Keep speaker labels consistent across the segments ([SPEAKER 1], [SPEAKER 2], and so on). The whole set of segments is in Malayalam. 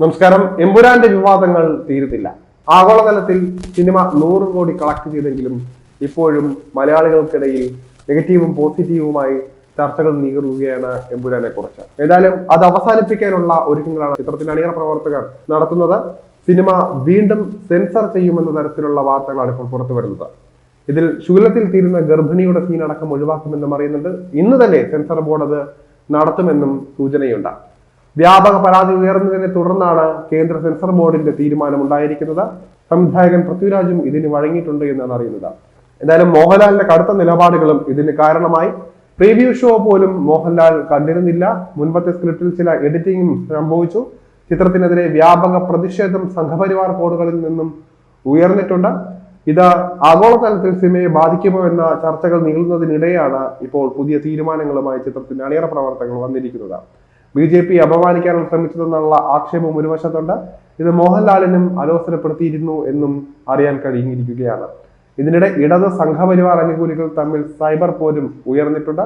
[SPEAKER 1] നമസ്കാരം. എമ്പുരാന്റെ വിവാദങ്ങൾ തീരുന്നില്ല. ആഗോളതലത്തിൽ സിനിമ നൂറ് കോടി കളക്ട് ചെയ്തെങ്കിലും ഇപ്പോഴും മലയാളികൾക്കിടയിൽ നെഗറ്റീവും പോസിറ്റീവുമായി ചർച്ചകൾ നീങ്ങുകയാണ് എമ്പുരാനെ കുറിച്ച്. ഏതായാലും അത് അവസാനിപ്പിക്കാനുള്ള ഒരുക്കങ്ങളാണ് ചിത്രത്തിന്റെ അണിയറ പ്രവർത്തകർ നടത്തുന്നത്. സിനിമ വീണ്ടും സെൻസർ ചെയ്യുമെന്ന തരത്തിലുള്ള വാർത്തകളാണ് ഇപ്പോൾ പുറത്തു വരുന്നത്. ഇതിൽ ശൂലത്തിൽ തീരുന്ന ഗർഭിണിയുടെ സീൻ അടക്കം ഒഴിവാക്കുമെന്നും അറിയുന്നുണ്ട്. ഇന്ന് തന്നെ സെൻസർ ബോർഡ് അത് നടത്തുമെന്നും സൂചനയുണ്ട്. വ്യാപക പരാതി ഉയർന്നതിനെ തുടർന്നാണ് കേന്ദ്ര സെൻസർ ബോർഡിന്റെ തീരുമാനം ഉണ്ടായിരിക്കുന്നത് സംവിധായകൻ പൃഥ്വിരാജും ഇതിന് വഴങ്ങിയിട്ടുണ്ട് എന്നാണ് അറിയുന്നത്. എന്തായാലും മോഹൻലാലിന്റെ കടുത്ത നിലപാടുകളും ഇതിന് കാരണമായി. പ്രീവ്യൂ ഷോ പോലും മോഹൻലാൽ കണ്ടിരുന്നില്ല. മുൻപത്തെ സ്ക്രിപ്റ്റിൽ ചില എഡിറ്റിംഗും സംഭവിച്ചു. ചിത്രത്തിനെതിരെ വ്യാപക പ്രതിഷേധം സംഘപരിവാർ കോഡുകളിൽ നിന്നും ഉയർന്നിട്ടുണ്ട്. ഇത് ആഗോളതലത്തിൽ സിനിമയെ ബാധിക്കുമോ എന്ന ചർച്ചകൾ നീളുന്നതിനിടെയാണ് ഇപ്പോൾ പുതിയ തീരുമാനങ്ങളുമായി ചിത്രത്തിന്റെ അണിയറ പ്രവർത്തകർ വന്നിരിക്കുന്നത്. ബി ജെ പി അപമാനിക്കാനാണ് ശ്രമിച്ചതെന്നുള്ള ആക്ഷേപം ഒരു വശത്തുണ്ട് ഇത് മോഹൻലാലിനും അലോസരപ്പെടുത്തിയിരുന്നു എന്നും അറിയാൻ കഴിഞ്ഞിരിക്കുകയാണ്. ഇതിനിടെ ഇടത് സംഘപരിവാർ അനുകൂലികൾ തമ്മിൽ സൈബർ പോരും ഉയർന്നിട്ടുണ്ട്.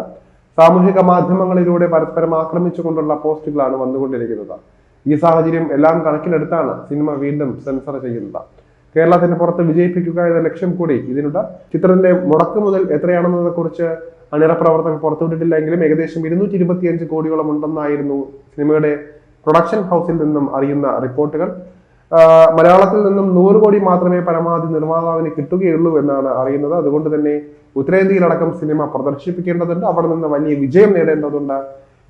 [SPEAKER 1] സാമൂഹിക മാധ്യമങ്ങളിലൂടെ പരസ്പരം ആക്രമിച്ചുകൊണ്ടുള്ള പോസ്റ്റുകളാണ് വന്നുകൊണ്ടിരിക്കുന്നത്. ഈ സാഹചര്യം എല്ലാം കണക്കിലെടുത്താണ് സിനിമ വീണ്ടും സെൻസർ ചെയ്യുന്നത്. കേരളത്തിന് പുറത്ത് വിജയിപ്പിക്കുക എന്ന ലക്ഷ്യം കൂടി ഇതിനുള്ള ചിത്രത്തിന്റെ മുടക്ക് മുതൽ എത്രയാണെന്നതിനെ കുറിച്ച് അണിയറ പ്രവർത്തകർ പുറത്തുവിട്ടിട്ടില്ലെങ്കിലും ഏകദേശം ഇരുന്നൂറ്റി ഇരുപത്തിയഞ്ച് കോടിയോളം ഉണ്ടെന്നായിരുന്നു സിനിമയുടെ പ്രൊഡക്ഷൻ ഹൗസിൽ നിന്നും അറിയുന്ന റിപ്പോർട്ടുകൾ. മലയാളത്തിൽ നിന്നും നൂറ് കോടി മാത്രമേ പരമാവധി നിർമ്മാതാവിന് കിട്ടുകയുള്ളൂ എന്നാണ് അറിയുന്നത്. അതുകൊണ്ട് തന്നെ ഉത്തരേന്ത്യയിലടക്കം സിനിമ പ്രദർശിപ്പിക്കേണ്ടതുണ്ട്. അവിടെ നിന്ന് വലിയ വിജയം നേടേണ്ടതുണ്ട്.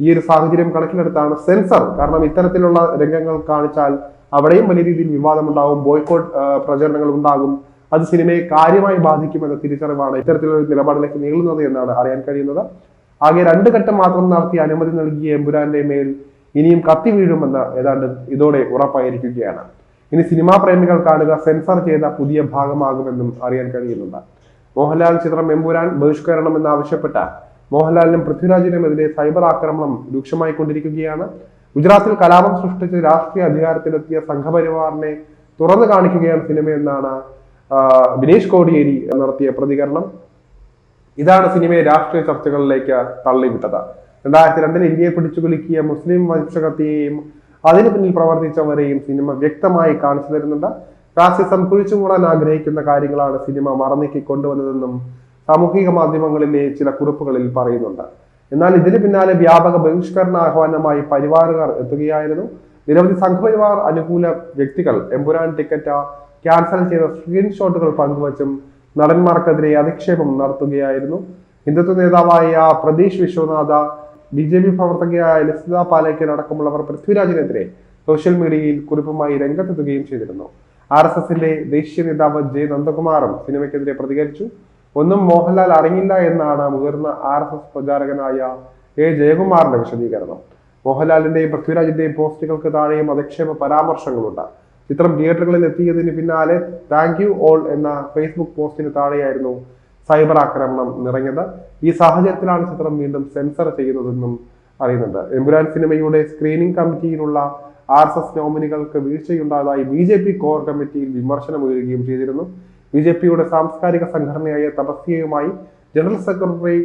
[SPEAKER 1] ഈ ഒരു സാഹചര്യം കണക്കിലെടുത്താണ് സെൻസർ. കാരണം ഇത്തരത്തിലുള്ള രംഗങ്ങൾ കാണിച്ചാൽ അവിടെയും വലിയ രീതിയിൽ വിവാദമുണ്ടാകും ബോയ്ക്കോട്ട് പ്രചരണങ്ങൾ ഉണ്ടാകും അത് സിനിമയെ കാര്യമായി ബാധിക്കുമെന്ന തിരിച്ചറിവാണ് ഇത്തരത്തിലുള്ള നിലപാടിലേക്ക് നീളുന്നത് എന്നാണ് അറിയാൻ കഴിയുന്നത്. ആകെ രണ്ട് ഘട്ടം മാത്രം നടത്തി അനുമതി നൽകിയ എമ്പുരാന്റെ മേൽ ഇനിയും കത്തി വീഴുമെന്ന് ഏതാണ്ട് ഇതോടെ ഉറപ്പായിരിക്കുകയാണ്. ഇനി സിനിമാ പ്രേമികൾ കാണുക സെൻസർ ചെയ്ത പുതിയ ഭാഗമാകുമെന്നും അറിയാൻ കഴിയുന്നുണ്ട്. മോഹൻലാൽ ചിത്രം എമ്പുരാൻ ബഹിഷ്കരണം ആവശ്യപ്പെട്ട മോഹൻലാലിനും പൃഥ്വിരാജിനുമെതിരെ സൈബർ ആക്രമണം രൂക്ഷമായി കൊണ്ടിരിക്കുകയാണ് ഗുജറാത്തിൽ കലാപം സൃഷ്ടിച്ച് രാഷ്ട്രീയ അധികാരത്തിലെത്തിയ സംഘപരിവാറിനെ തുറന്നു കാണിക്കുകയാണ് സിനിമയെന്നാണ് ബിനീഷ് കോടിയേരി നടത്തിയ പ്രതികരണം. ഇതാണ് സിനിമയെ രാഷ്ട്രീയ ചർച്ചകളിലേക്ക് തള്ളിവിട്ടത്. രണ്ടായിരത്തി രണ്ടിൽ ഇന്ത്യയെ പിടിച്ചു കുലുക്കിയ മുസ്ലിം വംശകത്തെയും അതിനു പിന്നിൽ പ്രവർത്തിച്ചവരെയും സിനിമ വ്യക്തമായി കാണിച്ചു തരുന്നുണ്ട്. ഫാസിസം കുഴിച്ചുമൂടാൻ ആഗ്രഹിക്കുന്ന കാര്യങ്ങളാണ് സിനിമ മറന്നേക്കി കൊണ്ടുവന്നതെന്നും സാമൂഹിക മാധ്യമങ്ങളിലെ ചില കുറിപ്പുകളിൽ പറയുന്നുണ്ട്. എന്നാൽ ഇതിന് പിന്നാലെ വ്യാപക ബഹിഷ്കരണ ആഹ്വാനമായി പരിവാറുകാർ എത്തുകയായിരുന്നു. നിരവധി സംഘപരിവാർ അനുകൂല വ്യക്തികൾ എമ്പുരാൻ ടിക്കറ്റ് ക്യാൻസൽ ചെയ്ത സ്ക്രീൻഷോട്ടുകൾ പങ്കുവച്ചും നടന്മാർക്കെതിരെ അധിക്ഷേപം നടത്തുകയായിരുന്നു. ഹിന്ദുത്വ നേതാവായ Pratheesh Vishwanath B J P പ്രവർത്തകയായ Lasitha Palekar അടക്കമുള്ളവർ പൃഥ്വിരാജിനെതിരെ സോഷ്യൽ മീഡിയയിൽ കുറിപ്പുമായി രംഗത്തെത്തുകയും ചെയ്തിരുന്നു. ആർ എസ് എസിന്റെ ദേശീയ നേതാവ് ജെ നന്ദകുമാറും സിനിമയ്ക്കെതിരെ പ്രതികരിച്ചു. ഒന്നും മോഹൻലാൽ അറിഞ്ഞില്ല എന്നാണ് മുതിർന്ന ആർ എസ് എസ് പ്രചാരകനായ എ ജയകുമാറിന്റെ വിശദീകരണം. മോഹൻലാലിന്റെയും പൃഥ്വിരാജിന്റെയും പോസ്റ്റുകൾക്ക് താഴെയും അധിക്ഷേപ പരാമർശങ്ങളുണ്ട്. ചിത്രം തിയേറ്ററുകളിൽ എത്തിയതിന് പിന്നാലെ താങ്ക് യു ഓൾ എന്ന ഫേസ്ബുക്ക് പോസ്റ്റിന് താഴെയായിരുന്നു സൈബർ ആക്രമണം നിറഞ്ഞത്. ഈ സാഹചര്യത്തിലാണ് ചിത്രം വീണ്ടും സെൻസർ ചെയ്യുന്നതെന്നും അറിയുന്നുണ്ട്. എമ്പുരാൻ സിനിമയുടെ സ്ക്രീനിംഗ് കമ്മിറ്റിയിലുള്ള ആർ എസ് എസ് നോമിനികൾക്ക് വീഴ്ചയുണ്ടായതായി ബി ജെ പി കോർ കമ്മിറ്റിയിൽ വിമർശനം ഉയരുകയും ചെയ്തിരുന്നു. ബി ജെ പിയുടെ സാംസ്കാരിക സംഘടനയായ തപസ്യയുമായി general secretary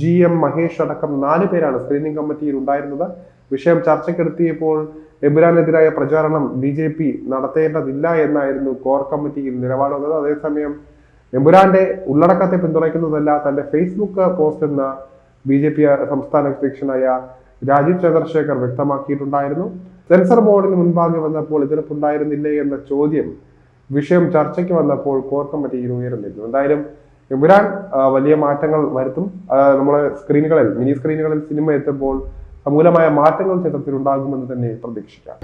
[SPEAKER 1] G M Mahesh അടക്കം നാല് പേരാണ് സ്ക്രീനിംഗ് കമ്മിറ്റിയിൽ ഉണ്ടായിരുന്നത്. വിഷയം ചർച്ചയ്ക്കെടുത്തിയപ്പോൾ എബുരാനെതിരായ പ്രചാരണം ബി ജെ പി നടത്തേണ്ടതില്ല എന്നായിരുന്നു കോർ കമ്മിറ്റിയിൽ നിലപാട് വന്നത് അതേസമയം എമ്പുരാന്റെ ഉള്ളടക്കത്തെ പിന്തുണയ്ക്കുന്നതല്ല തന്റെ ഫേസ്ബുക്ക് പോസ്റ്റ് എന്ന ബി ജെ പി സംസ്ഥാന അധ്യക്ഷനായ രാജീവ് ചന്ദ്രശേഖർ വ്യക്തമാക്കിയിട്ടുണ്ടായിരുന്നു. സെൻസർ ബോർഡിന് മുൻപാകെ വന്നപ്പോൾ എതിർപ്പുണ്ടായിരുന്നില്ലേ എന്ന ചോദ്യം വിഷയം ചർച്ചയ്ക്ക് വന്നപ്പോൾ കോർ കമ്മിറ്റിയിൽ ഉയർന്നിരുന്നു എന്തായാലും എമ്പുരാൻ വലിയ മാറ്റങ്ങൾ വരുത്തും. നമ്മളെ സ്ക്രീനുകളിൽ മിനി സ്ക്രീനുകളിൽ സിനിമ എത്തുമ്പോൾ സമൂലമായ മാറ്റങ്ങൾ ചിത്രത്തിൽ ഉണ്ടാകുമെന്ന് തന്നെ പ്രതീക്ഷിക്കാം.